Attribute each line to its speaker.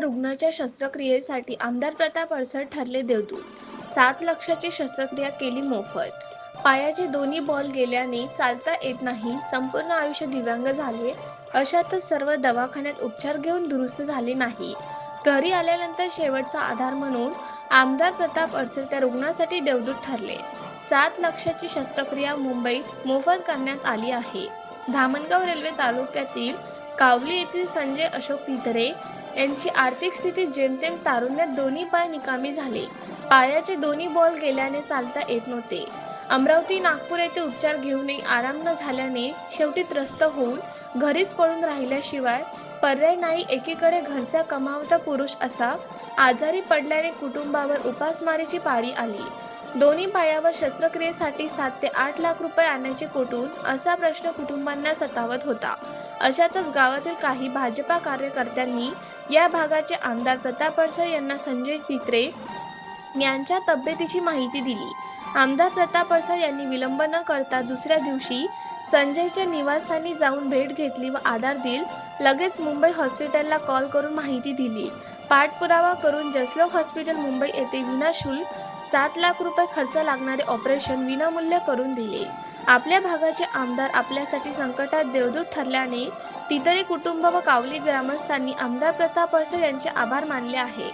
Speaker 1: रुग्णाच्या शस्त्रक्रियेसाठी आमदार प्रताप अडसर ठरले देवदूत. सात लक्षाची शस्त्रक्रिया केली मोफत. पायाचे दोन्ही बॉल गेल्याने चालता येत नाही संपूर्ण आयुष्य दिव्यांग झाले. अशातच सर्व दवाखान्यात उपचार घेऊन दुरुस्त झाले नाही. घरी आल्यानंतर शेवटचा आधार म्हणून आमदार प्रताप अडसर त्या रुग्णासाठी देवदूत ठरले. सात लक्षाची शस्त्रक्रिया मुंबईत मोफत करण्यात आली आहे. धामणगाव रेल्वे तालुक्यातील कावली येथील संजय अशोक तितरे यांची आर्थिक स्थिती जेमतेम तारुण्यात दोन्ही पाय निकामी झाले. पायाचे दोन्ही बॉल गेल्याने चालता येत नव्हते. अमरावती नागपूर येथे उपचार घेऊनही आराम न झाल्याने शेवटी त्रस्त होऊन घरीच पडून राहिल्याशिवाय पर्याय नाही एकीकडे घरचा कमावता पुरुष असा आजारी पडल्याने कुटुंबावर उपासमारीची पाळी आली. दोन्ही पायावर शस्त्रक्रियेसाठी सात ते आठ लाख रुपये आणायचे कुठून असा प्रश्न कुटुंबांना सतावत होता. अशातच गावातील काही भाजपा कार्यकर्त्यांनी या भागाचे आमदार प्रताप अडसर यांना संजय तित्रे यांच्या तब्येतीची माहिती दिली. आमदार प्रताप अडसर यांनी विलंब न करता दुसऱ्या दिवशी संजयच्या निवासस्थानी जाऊन भेट घेतली व आधार दिल लगेच मुंबई हॉस्पिटलला कॉल करून माहिती दिली. पाठपुरावा करून जसलोक हॉस्पिटल मुंबई येथे विनाशुल्क सात लाख रुपये खर्च लागणारे ऑपरेशन विनामूल्य करून दिले. आपल्या भागाचे आमदार आपल्यासाठी संकटात देवदूत ठरल्याने तितरी कुटुंब व कावली ग्रामस्थांनी आमदार प्रताप अडसर यांचे आभार मानले आहे.